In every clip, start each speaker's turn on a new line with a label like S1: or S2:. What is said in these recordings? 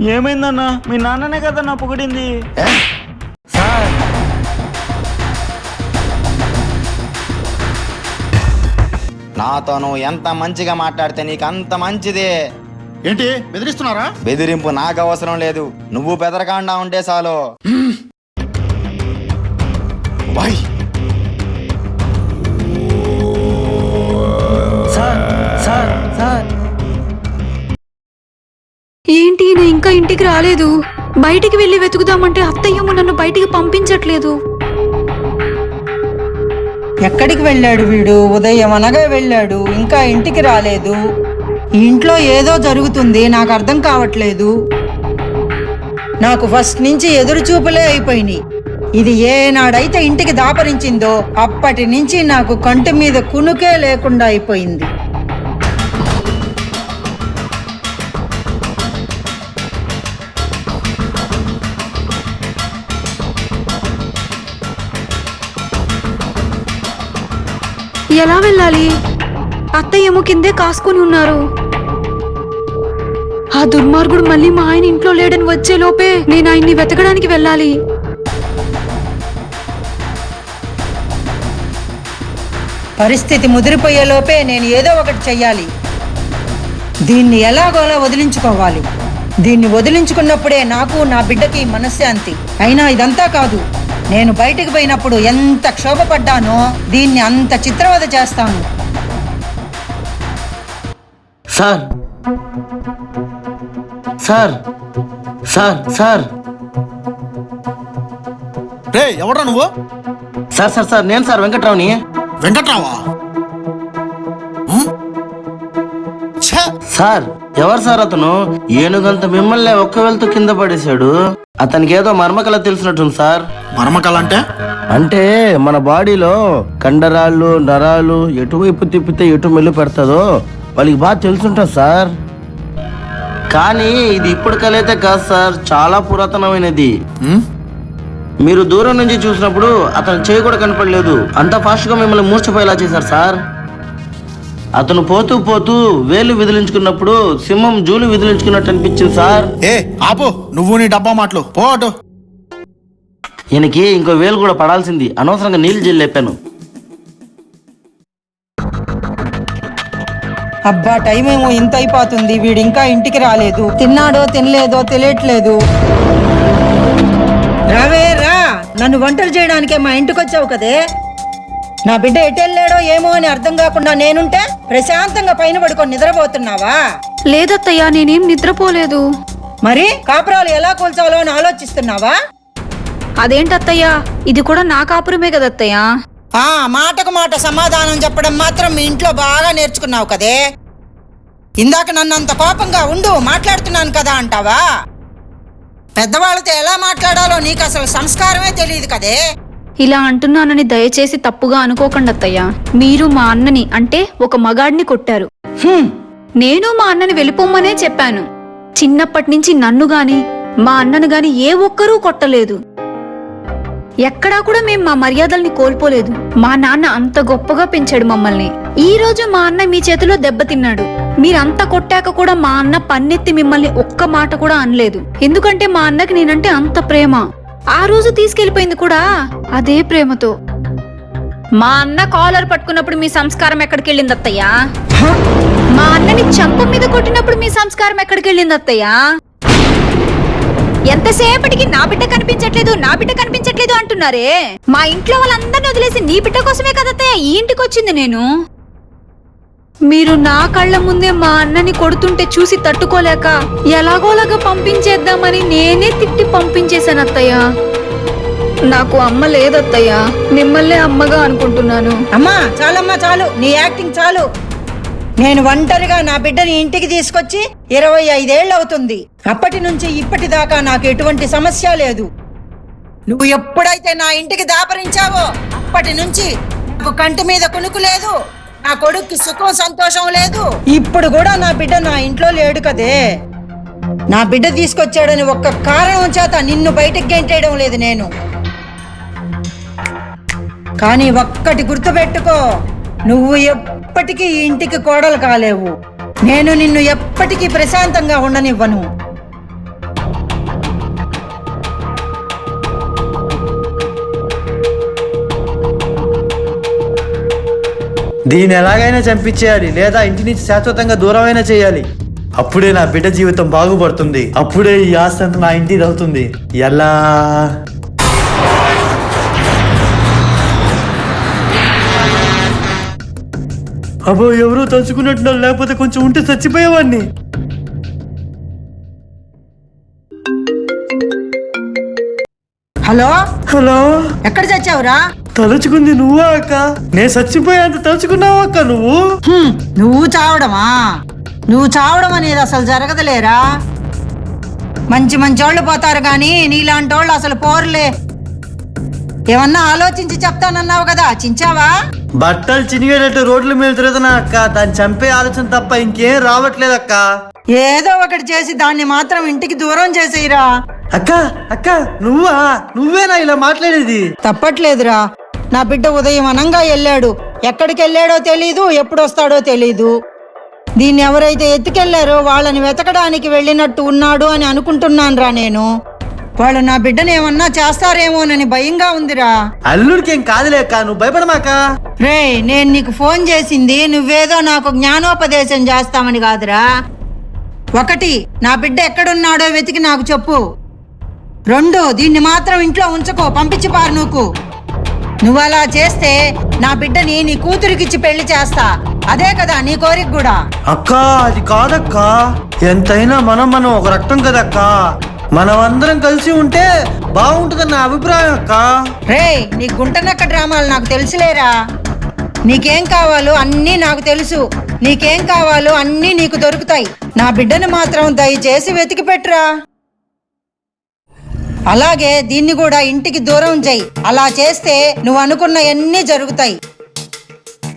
S1: ఏమైందన్నా? మీ నాన్ననే కదన్నా పొగిడింది.
S2: సార్.
S3: నాతో నువ్వు ఎంత మంచిగా మాట్లాడితే నీకు అంత మంచిదే.
S4: ఏంటి? బెదిరిస్తున్నారా?
S3: బెదిరింపు నాకు అవసరం లేదు. నువ్వు బెదరకాండా ఉంటే చాలు వై.
S5: ఇంటికి రాలేదు. బయటికి వెళ్ళి వెతుకుదామంటే అత్తయ్యమ్మ నన్ను బయటికి పంపించట్లేదు.
S6: ఎక్కడికి వెళ్ళాడు వీడు? ఉదయం అనగా వెళ్ళాడు. ఇంకా ఇంటికి రాలేదు. ఇంట్లో ఏదో జరుగుతుంది. నాకు అర్థం కావట్లేదు. నాకు ఫస్ట్ నుంచి ఎదురు చూపులే అయిపోయినాయి. ఇది ఏనాడైతే ఇంటికి దాపరించిందో అప్పటి నుంచి నాకు కంటి మీద కునుకే లేకుండా అయిపోయింది.
S5: ఎలా వెళ్ళాలి? అత్తయ్యేమో కిందే కాసుకొని ఉన్నారు. ఆ దుర్మార్గుడు మళ్ళీ మా ఆయన ఇంట్లో లేడని వచ్చే లోపే నేను ఆయన్ని వెతకడానికి వెళ్ళాలి.
S6: పరిస్థితి ముదిరిపోయే లోపే నేను ఏదో ఒకటి చెయ్యాలి. దీన్ని ఎలాగోలా వదిలించుకోవాలి. దీన్ని వదిలించుకున్నప్పుడే నాకు నా బిడ్డకి మనశ్శాంతి. అయినా ఇదంతా కాదు. నేను బయటికి పోయినప్పుడు ఎంత క్షోభపడ్డానో దీన్ని అంత చిత్రవద చేస్తాను.
S2: సార్. సార్. Sir sir.
S4: రే ఎవడ్రా నువ్వు?
S2: సార్ సార్ సార్ నేను సార్ వెంకట్రావుని.
S4: వెంకట్రావా!
S2: సార్ ఎవరు సార్ అతను? ఏనుగంత మిమ్మల్ని ఒక్క వెళ్తూ కింద పడేశాడు. అతనికి ఏదో మర్మకల తెలిసినట్టుంది సార్.
S4: మర్మకళ అంటే?
S2: అంటే మన బాడీలో కండరాళ్ళు నరాలు ఎటువైపు తిప్పితే ఎటు మెల్లు పెడతాదో వాళ్ళకి బాగా తెలుసుంటుంది సార్. కానీ ఇది ఇప్పుడు కలైతే కాదు సార్ చాలా పురాతనమైనది? మీరు దూరం నుంచి చూసినప్పుడు అతను చేయి కూడా కనపడలేదు. అంత ఫాస్ట్గా మిమ్మల్ని మూర్చపోయేలా చేశారు సార్. అతను పోతూ పోతూ వేలు విదిలించుకున్నప్పుడు సింహం జూలు విదిలించుకున్నట్టు అనిపించింది సార్.
S4: ఏ ఆపు. నువ్వు నీ డబ్బా మాటలు. పో అటు
S2: ఈయనకి ఇంకో వేలు కూడా పడాల్సింది. అనవసరంగా నీళ్ళు జల్లి లేపాను.
S6: అబ్బా టైం ఏమో ఇంత అయిపోతుంది. వీడు ఇంకా ఇంటికి రాలేదు. తిన్నాడో తినలేదో తెలియట్లేదు. రావే రా. నన్ను వంటలు చేయడానికే మా ఇంటికి వచ్చావు కదే. నా బిడ్డ ఎటెళ్ళాడో ఏమో అని అర్థం కాకుండా నేనుంటే ప్రశాంతంగా పైన పడుకొని నిద్రపోతున్నావా?
S5: లేదత్తయ్యా నేనేం నిద్రపోలేదు.
S6: మరి కాపురాలు ఎలా కూల్చాలో అని ఆలోచిస్తున్నావా?
S5: అదేంటత్తయ్యా ఇది కూడా నా కాపురమే కదత్తయ్యా.
S6: ఆ మాటకు మాట సమాధానం చెప్పడం మాత్రం మీ ఇంట్లో బాగా నేర్చుకున్నావు కదే. ఇందాక నన్ను అంత కోపంగా ఉండు మాట్లాడుతున్నాను కదా అంటావా? పెద్దవాళ్ళతో ఎలా మాట్లాడాలో నీకు అసలు సంస్కారమే తెలియదు కదే.
S5: ఇలా అంటున్నానని దయచేసి తప్పుగా అనుకోకండి అత్తయ్యా మీరు మా అన్నని అంటే ఒక మగాడిని కొట్టారు. నేను మా అన్నని వెళ్ళిపోమ్మనే చెప్పాను. చిన్నప్పటి నుంచి నన్ను గాని మా అన్నను గాని ఏ ఒక్కరూ కొట్టలేదు. ఎక్కడా కూడా మేం మా మర్యాదల్ని కోల్పోలేదు. మా నాన్న అంత గొప్పగా పెంచాడు మమ్మల్ని. ఈ రోజు మా అన్న మీ చేతిలో దెబ్బతిన్నాడు మీరంతా కొట్టాక కూడా మా అన్న పన్నెత్తి మిమ్మల్ని ఒక్క మాట కూడా అనలేదు. ఎందుకంటే మా అన్నకి నేనంటే అంత ప్రేమ. ఆ రోజు తీసుకెళ్ళిపోయింది కూడా అదే ప్రేమతో. మా అన్న కాలర్ పట్టుకున్నప్పుడు మీ సంస్కారం ఎక్కడికి వెళ్ళింది అత్తయ్యా? మా అన్నని చంప మీద కొట్టినప్పుడు మీ సంస్కారం ఎక్కడికి వెళ్ళింది అత్తయ్యా? ఎంతసేపటికి నా బిడ్డ కనిపించట్లేదు నా బిడ్డ కనిపించట్లేదు అంటున్నారే? మా ఇంట్లో వాళ్ళందరిని వదిలేసి నీ బిడ్డ కోసమే కదత్తయ్య ఈ ఇంటికి వచ్చింది నేను. మీరు నా కళ్ళ ముందే మా అన్నని కొడుతుంటే చూసి తట్టుకోలేక ఎలాగోలాగా పంపించేద్దామని నేనే తిట్టి పంపించేశాను అత్తయ్య నాకు అమ్మ లేదత్తయ్య. మిమ్మల్నే అమ్మగా అనుకుంటున్నాను.
S6: అమ్మా చాలమ్మా చాలు. నీ యాక్టింగ్ చాలు. నేను ఒంటరిగా నా బిడ్డని ఇంటికి తీసుకొచ్చి ఇరవై ఐదేళ్ళు అవుతుంది. అప్పటి నుంచి ఇప్పటిదాకా నాకు ఎటువంటి సమస్య లేదు. నువ్వు ఎప్పుడైతే నా ఇంటికి దాపరించావో అప్పటి నుంచి నాకు కంటి మీద కునుకు లేదు. నా కొడుక్కి సుఖం సంతోషం లేదు. ఇప్పుడు కూడా నా బిడ్డ నా ఇంట్లో లేడు కదే. నా బిడ్డ తీసుకొచ్చాడని ఒక్క కారణం చేత నిన్ను బయటకు గెంటేయడం లేదు నేను. కానీ ఒక్కటి గుర్తుపెట్టుకో నువ్వు ఎప్పటికీ ఈ ఇంటికి కోడలు కాలేవు. నేను నిన్ను ఎప్పటికీ ప్రశాంతంగా ఉండనివ్వను.
S7: దీన్ని ఎలాగైనా చంపించేయాలి లేదా ఇంటి నుంచి శాశ్వతంగా దూరమైనా చేయాలి. అప్పుడే నా బిడ్డ జీవితం బాగుపడుతుంది. అప్పుడే ఈ ఆస్తి అంతా నా ఇంటిది అవుతుంది. ఎలా అబ్బో ఎవరో తలుచుకున్నట్టున్నారు లేకపోతే కొంచెం ఉంటే చచ్చిపోయేవాడిని.
S6: హలో?
S7: హలో?
S6: ఎక్కడ చచ్చావురా?
S7: తలుచుకుంది నువ్వా అక్క? నేను చచ్చిపోయేంత తలుచుకున్నావా అక్క నువ్వు?
S6: హ్మ్, నువ్వు చావడమా? నువ్వు చావడం అనేది అసలు జరగదులేరా? మంచి మంచి వాళ్ళు పోతారు కానీ నీలాంటి వాళ్ళు అసలు పోరులే. ఏమన్నా ఆలోచించి చెప్తానన్నావు కదా చించావా?
S7: బట్టలు చినిగేటట్టు రోడ్ల మీద తిరుగుతున్నా అక్క. దాన్ని చంపే ఆలోచన తప్ప ఇంకేం రావట్లేదు అక్క.
S6: ఏదో ఒకటి చేసి దాన్ని మాత్రం ఇంటికి దూరం చేసేయరా.
S7: అక్క అక్క నువ్వా? నువ్వేనా ఇలా మాట్లాడేది?
S6: తప్పట్లేదురా. నా బిడ్డ ఉదయం అనంగా వెళ్ళాడు. ఎక్కడికి వెళ్ళాడో తెలీదు ఎప్పుడు వస్తాడో తెలీదు. దీన్ని ఎవరైతే ఎత్తుకెళ్ళారో వాళ్ళని వెతకడానికి వెళ్ళినట్టు ఉన్నాడు అని అనుకుంటున్నానురా నేను. వాళ్ళు నా బిడ్డను ఏమన్నా చేస్తారేమోనని భయంగా ఉందిరా.
S7: అల్లుడికి ఏం కాదులే అక్క నువ్వు భయపడమాక.
S6: రే నేను నీకు ఫోన్ చేసింది నువ్వేదో నాకు జ్ఞానోపదేశం చేస్తామని కాదురా. ఒకటి నా బిడ్డ ఎక్కడున్నాడో వెతికి నాకు చెప్పు. రెండు దీన్ని మాత్రం ఇంట్లో ఉంచుకో పంపించి పారు నువ్వు నువ్వు అలా చేస్తే నా బిడ్డని నీ కూతురికిచ్చి పెళ్ళి చేస్తా. అదే కదా నీ కోరిక కూడా.
S7: అక్క అది కాదక్క. ఎంతైనా మనం మనం ఒక రక్తం కదక్క. మనం అందరం కలిసి ఉంటే బాగుంటుందన్న అభిప్రాయం అక్క.
S6: రే నీ గుంటనక్క డ్రామాలు నాకు తెలుసులేరా? నీకేం కావాలో అన్నీ నాకు తెలుసు. నీకేం కావాలో అన్నీ నీకు దొరుకుతాయి. నా బిడ్డను మాత్రం దయచేసి వెతికి పెట్టురా అలాగే దీన్ని కూడా ఇంటికి దూరం చేయి అలా చేస్తే నువ్వు అనుకున్న అన్నీ జరుగుతాయి.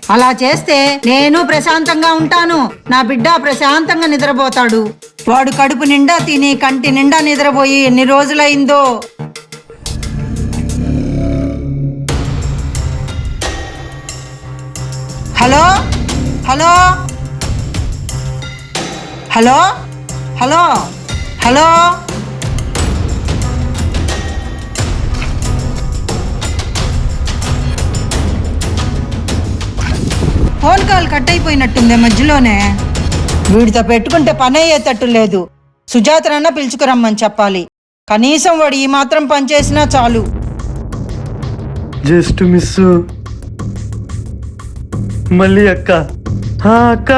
S6: అలా చేస్తే నేను ప్రశాంతంగా ఉంటాను. నా బిడ్డ ప్రశాంతంగా నిద్రపోతాడు. వాడు కడుపు నిండా తిని కంటి నిండా నిద్రపోయి ఎన్ని రోజులైందో. Hello? Hello? Hello? Hello? Hello? Phone call cut అయిపోయినట్టుంది మధ్యలోనే. వీడితో పెట్టుకుంటే పని అయ్యేటట్టు లేదు. సుజాతనన్నా పిలుచుకురమ్మని చెప్పాలి. కనీసం వాడు ఈ మాత్రం పని చేసినా చాలు.
S7: జస్ట్ మిస్ మళ్ళీ అక్క. అక్క.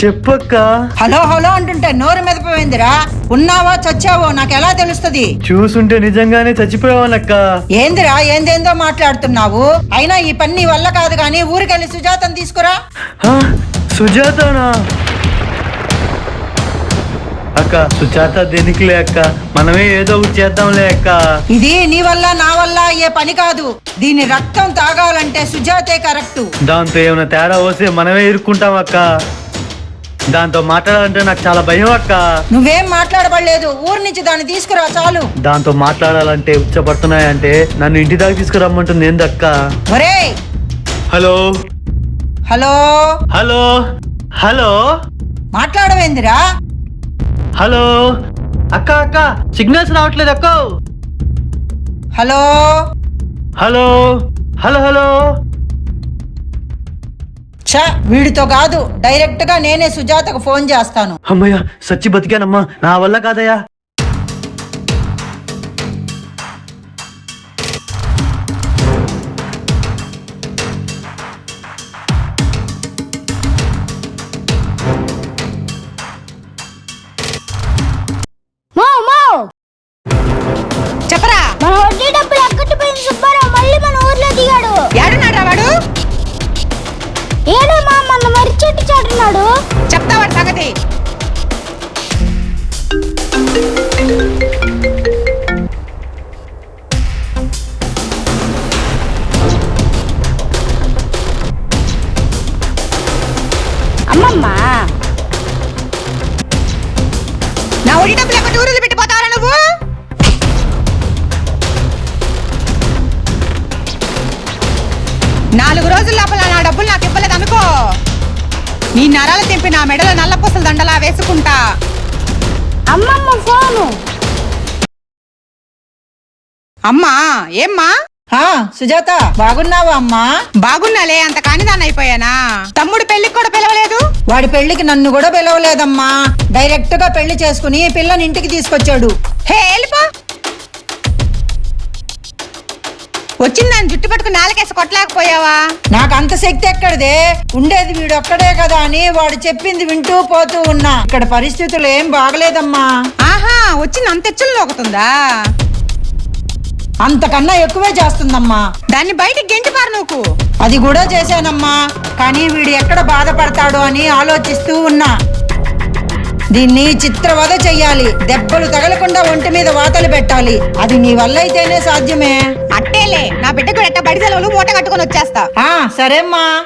S7: చెప్పక్క
S6: హలో హలో అంటుంటే నోరు మెదపోయిందిరా. ఉన్నావా చచ్చావో నాకు ఎలా తెలుస్తుంది?
S7: చూసుంటే నిజంగానే చచ్చిపోయావనక్క
S6: ఏందిరా ఏందేందో మాట్లాడుతున్నావు? అయినా ఈ పని నీ వల్ల కాదు కానీ ఊరికెళ్ళి సుజాతను తీసుకురా.
S7: సుజాతనా? అక్క సుజాత దేనికిలే అక్క? మనమే ఏదో ఒకటి చేద్దాంలే అక్క.
S6: ఇది నీ వల్ల నా వల్ల అయ్యే పని కాదు. దీని రక్తం తాగాలంటే సుజాతే కరెక్టు.
S7: దాంతో ఏమైనా తేడా వస్తే మనమే ఇరుక్కుంటాం అక్క. దాంతో మాట్లాడాలంటే నాకు చాలా భయం అక్క.
S6: నువ్వేం మాట్లాడబడలేదు? ఊరి నుంచి దాన్ని తీసుకురా చాలు.
S7: దాంతో మాట్లాడాలంటే ఉచ్చపడుతున్నాయంటే నన్ను ఇంటి దాకా తీసుకురమ్మంటుంది ఏందక్క?
S6: ఒరేయ్!
S7: హలో?
S6: హలో?
S7: హలో? హలో?
S6: మాట్లాడవేందిరా?
S7: హలో? అక్క అక్క సిగ్నల్స్ రావట్లేదు అక్క.
S6: హలో?
S7: హలో? Hello hello?
S6: చ వీడితో కాదు డైరెక్ట్గా నేనే సుజాతకు ఫోన్ చేస్తాను.
S7: అమ్మయ్య సచ్చి బతికానమ్మా నా వల్ల కాదయ్యా.
S6: నాలుగు రోజుల లోపల నా డబ్బులు నాకు ఇవ్వలేదు అనుకో. నీ నరాలు తెంపి నా మెడలో నల్ల పూసల దండలా వేసుకుంటా.
S8: అమ్మమ్మ ఫోను.
S6: అమ్మా ఏమ్మా? ఆ సుజాత బాగున్నావా అమ్మా?
S9: బాగున్నాలే అంత కానిదాన్ని అయిపోయానా తమ్ముడు పెళ్ళికి కూడా పిలవలేదు?
S6: వాడి పెళ్ళికి నన్ను కూడా పిలవలేదమ్మా. డైరెక్ట్గా పెళ్ళి చేసుకుని పిల్లని ఇంటికి తీసుకొచ్చాడు.
S9: హే వెళ్ళిపో. వచ్చిందని జుట్టు పట్టుకుని నాలుకేసి కొట్టలేకపోయావా?
S6: నాకు అంత శక్తి ఎక్కడిదే? ఉండేది వీడొక్కడే కదా అని వాడు చెప్పింది వింటూ పోతూ ఉన్నా. ఇక్కడ పరిస్థితులు ఏం బాగలేదమ్మా.
S9: ఆహా వచ్చింది అంత ఎచ్చులు నోకుతుందా
S6: అంతకన్నా ఎక్కువే చేస్తుందమ్మా.
S9: దాన్ని బయటికి గెంటిపారు నువ్వు.
S6: అది కూడా చేశానమ్మా. కానీ వీడు ఎక్కడ బాధపడతాడో అని ఆలోచిస్తూ ఉన్నా. దీన్ని చిత్రవద చెయ్యాలి. దెబ్బలు తగలకుండా ఒంటి మీద వాతలు పెట్టాలి. అది నీ వల్ల అయితేనే సాధ్యమే.
S9: అట్టేలే. నా బిడ్డ కూడా ఎట్ట బడి సెలవులు మూట కట్టుకొని వచ్చేస్తా.
S6: ఆ సరేమ్మా.